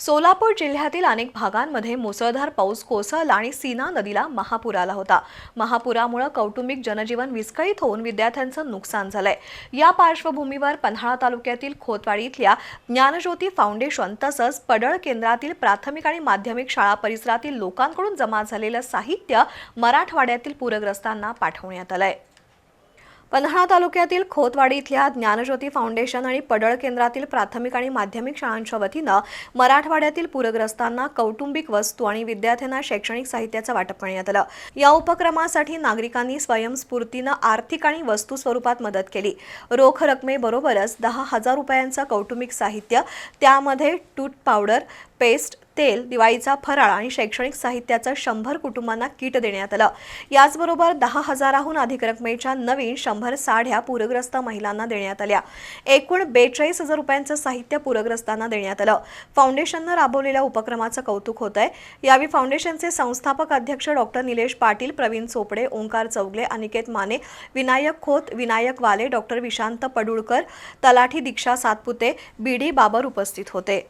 सोलापूर जिल्ह्यातील अनेक भागांमध्ये मुसळधार पाऊस कोसळला आणि सीना नदीला महापूर आला होता. महापुरामुळे कौटुंबिक जनजीवन विस्कळीत होऊन विद्यार्थ्यांचं नुकसान झालंय. या पार्श्वभूमीवर पन्हाळा तालुक्यातील खोतवाडी इथल्या ज्ञानज्योती फाउंडेशन तसंच पडळ केंद्रातील प्राथमिक आणि माध्यमिक शाळा परिसरातील लोकांकडून जमा झालेलं साहित्य मराठवाड्यातील पूरग्रस्तांना पाठवण्यात आलंय. पन्हाळा तालुक्यातील खोतवाडी इथल्या ज्ञानज्योती फाउंडेशन आणि पडळ केंद्रातील प्राथमिक आणि माध्यमिक शाळांच्या वतीनं मराठवाड्यातील पूरग्रस्तांना कौटुंबिक वस्तू आणि विद्यार्थ्यांना शैक्षणिक साहित्याचं वाटप करण्यात आलं. या उपक्रमासाठी नागरिकांनी स्वयंस्फूर्तीनं आर्थिक आणि वस्तू स्वरूपात मदत केली. रोख रकमेबरोबरच दहा हजार रुपयांचं कौटुंबिक साहित्य त्यामध्ये टूथ पावडर पेस्ट तेल दिवाळीचा फराळ आणि शैक्षणिक साहित्याचं शंभर कुटुंबांना किट देण्यात आलं. याचबरोबर दहा हजाराहून अधिक रकमेच्या नवीन शंभर साड्या पूरग्रस्त महिलांना देण्यात आल्या. एकूण बेचाळीस हजार रुपयांचं साहित्य पूरग्रस्तांना देण्यात आलं. फाउंडेशननं राबवलेल्या उपक्रमाचं कौतुक होत आहे यावेळी फाउंडेशनचे संस्थापक अध्यक्ष डॉक्टर निलेश पाटील प्रवीण चोपडे ओंकार चौगले अनिकेत माने विनायक खोत विनायक वाले डॉक्टर विशांत पडुळकर तलाठी दीक्षा सातपुते बी डी बाबर उपस्थित होते.